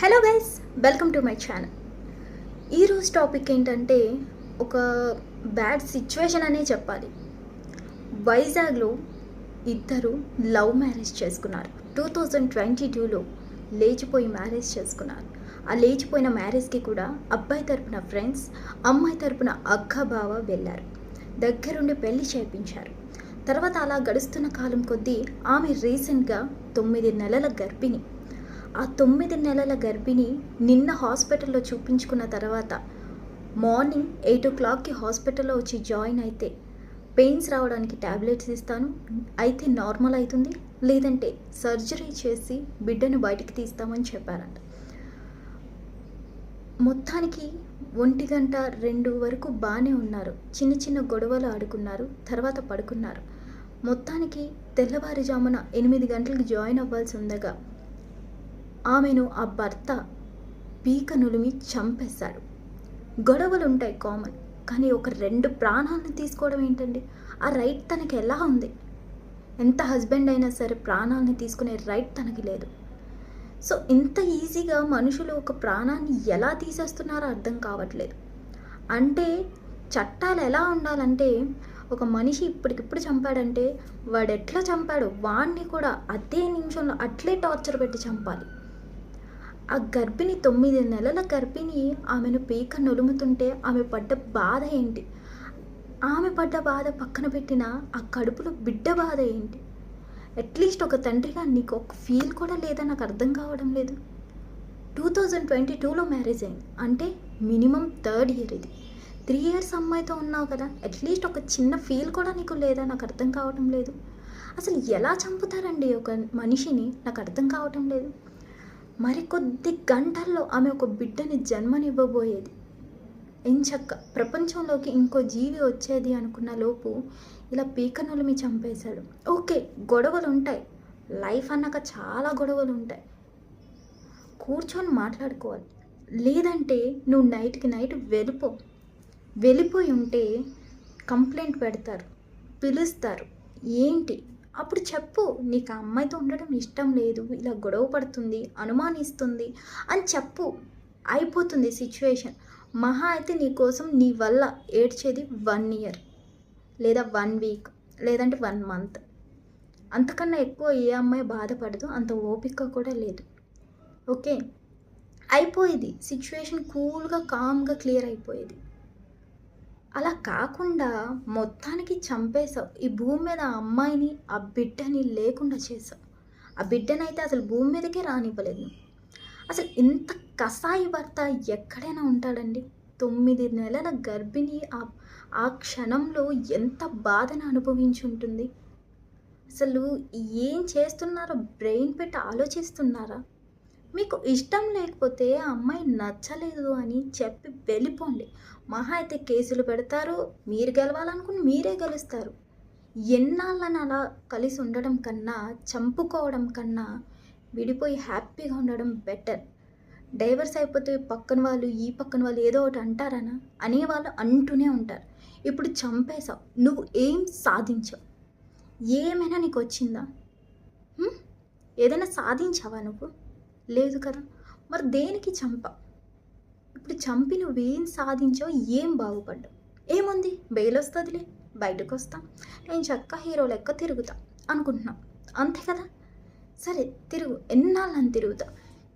Hello guys welcome to my channel ఈరోజు topic ఏంటంటే ఒక బ్యాడ్ సిచ్యువేషన్ అనే చెప్పాలి. వైజాగ్లో ఇద్దరు లవ్ మ్యారేజ్ చేసుకున్నారు. టూ థౌజండ్ ట్వంటీ టూలో లేచిపోయి మ్యారేజ్ చేసుకున్నారు. ఆ లేచిపోయిన మ్యారేజ్కి కూడా అబ్బాయి తరపున ఫ్రెండ్స్ అమ్మాయి తరపున అక్క బావ వెళ్ళారు. దగ్గరుండి పెళ్ళి చేయించారు తర్వాత అలా గడుస్తున్న కాలం కొద్దీ ఆమె రీసెంట్గా తొమ్మిది నెలల గర్భిణి. ఆ తొమ్మిది నెలల గర్భిణి నిన్న హాస్పిటల్లో చూపించుకున్న తర్వాత మార్నింగ్ ఎయిట్ ఓ క్లాక్కి హాస్పిటల్లో వచ్చి జాయిన్ అయితే పెయిన్స్ రావడానికి ట్యాబ్లెట్స్ ఇస్తాను. అయితే నార్మల్ అవుతుంది. లేదంటే సర్జరీ చేసి బిడ్డను బయటికి తీస్తామని చెప్పారంట. మొత్తానికి ఒంటి గంట రెండు వరకు బాగానే ఉన్నారు. చిన్న చిన్న గొడవలు ఆడుకున్నారు. తర్వాత పడుకున్నారు. మొత్తానికి తెల్లవారుజామున ఎనిమిది గంటలకు జాయిన్ అవ్వాల్సి ఉండగా ఆమెను ఆ భర్త పీక నులిమి చంపేశాడు గొడవలు ఉంటాయి కామన్ కానీ ఒక రెండు ప్రాణాలను తీసుకోవడం ఏంటండి? ఆ రైట్ తనకి ఎలా ఉంది? ఎంత హస్బెండ్ అయినా సరే ప్రాణాలని తీసుకునే రైట్ తనకి లేదు. సో ఇంత ఈజీగా మనుషులు ఒక ప్రాణాన్ని ఎలా తీసేస్తున్నారో అర్థం కావట్లేదు. అంటే చట్టాలు ఎలా ఉండాలంటే ఒక మనిషి ఇప్పటికిప్పుడు చంపాడంటే వాడు ఎట్లా చంపాడు వాడిని కూడా అదే నిమిషంలో అట్లే టార్చర్ పెట్టి చంపాలి. ఆ గర్భిణి తొమ్మిది నెలల గర్భిణి ఆమెను పీక నొలుముతుంటే ఆమె పడ్డ బాధ ఏంటి? ఆమె పడ్డ బాధ పక్కన పెట్టిన ఆ కడుపులో బిడ్డ బాధ ఏంటి? అట్లీస్ట్ ఒక తండ్రిగా నీకు ఒక ఫీల్ కూడా లేదా? నాకు అర్థం కావడం లేదు. టూ థౌజండ్ ట్వంటీ టూలో మ్యారేజ్ అయింది. అంటే మినిమం థర్డ్ ఇయర్ ఇది. త్రీ ఇయర్స్ అమ్మాయితో ఉన్నావు కదా? అట్లీస్ట్ ఒక చిన్న ఫీల్ కూడా నీకు లేదా? నాకు అర్థం కావడం లేదు. అసలు ఎలా చంపుతారండి ఒక మనిషిని? నాకు అర్థం కావటం లేదు. మరికొద్ది గంటల్లో ఆమె ఒక బిడ్డని జన్మనివ్వబోయేది. ఎంచక్క ప్రపంచంలోకి ఇంకో జీవి వచ్చేది అనుకున్న లోపు ఇలా పీకనులమి చంపేశాడు. ఓకే గొడవలు ఉంటాయి లైఫ్ అన్నాక చాలా గొడవలు ఉంటాయి కూర్చొని మాట్లాడుకోవాలి. లేదంటే నువ్వు నైట్కి నైట్ వెళ్ళిపో. వెళ్ళిపోయి ఉంటే కంప్లైంట్ పెడతారు. పిలుస్తారు. ఏంటి? అప్పుడు చెప్పు నీకు ఆ అమ్మాయితో ఉండడం ఇష్టం లేదు ఇలా గొడవ పడుతుంది అనుమానిస్తుంది అని చెప్పు. అయిపోతుంది సిచ్యువేషన్ మహా అయితే నీ కోసం నీ వల్ల ఏడ్చేది వన్ ఇయర్ లేదా వన్ వీక్ లేదంటే వన్ మంత్ అంతకన్నా ఎక్కువ ఏ అమ్మాయి బాధపడదు అంత ఓపిక కూడా లేదు. ఓకే అయిపోయేది. సిచ్యువేషన్ కూల్గా కామ్గా క్లియర్ అయిపోయేది. అలా కాకుండా మొత్తానికి చంపేశావు. ఈ భూమి మీద ఆ అమ్మాయిని ఆ బిడ్డని లేకుండా చేసావు ఆ బిడ్డనైతే అసలు భూమి మీదకే రానివ్వలేదు. అసలు ఇంత కసాయి భర్త ఎక్కడైనా ఉంటాడండి? తొమ్మిది నెలల గర్భిణి ఆ ఆ క్షణంలో ఎంత బాధను అనుభవించి ఉంటుంది? అసలు ఏం చేస్తున్నారో బ్రెయిన్ పెట్టి ఆలోచిస్తున్నారా? మీకు ఇష్టం లేకపోతే ఆ అమ్మాయి నచ్చలేదు అని చెప్పి వెళ్ళిపోండి. మహా అయితే కేసులు పెడతారు మీరు గెలవాలనుకుని మీరే గెలుస్తారు. ఎన్నాళ్ళని అలా కలిసి ఉండడం కన్నా చంపుకోవడం కన్నా విడిపోయి హ్యాపీగా ఉండడం బెటర్. డైవర్స్ అయిపోతే పక్కన వాళ్ళు ఈ పక్కన వాళ్ళు ఏదో ఒకటి అంటారనా? అనేవాళ్ళు అంటూనే ఉంటారు. ఇప్పుడు చంపేశావు నువ్వు ఏం సాధించావు? ఏమైనా నీకు వచ్చిందా? ఏదైనా సాధించావా నువ్వు? లేదు కదా? మరి దేనికి చంప? ఇప్పుడు చంపి నువ్వేం సాధించావు ఏం బాగుపడ్డావు? ఏముంది? బెయిల్ వస్తుందిలే బయటకు వస్తా నేను చక్క హీరో లెక్క తిరుగుతా అనుకుంటున్నాం. అంతే కదా? సరే తిరుగు. ఎన్నాళ్ళని తిరుగుతా?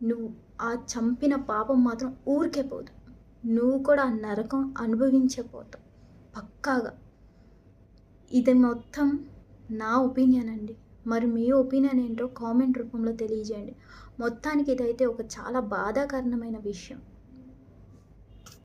నువ్వు ఆ చంపిన పాపం మాత్రం ఊరికే పోదు. నువ్వు కూడా ఆ నరకం అనుభవించపోతావు పక్కాగా. ఇది మొత్తం నా ఒపీనియన్ అండి. మరి మీ ఒపీనియన్ ఏంటో కామెంట్ రూపంలో తెలియజేయండి. మొత్తానికి ఇదైతే ఒక చాలా బాధాకరణమైన విషయం.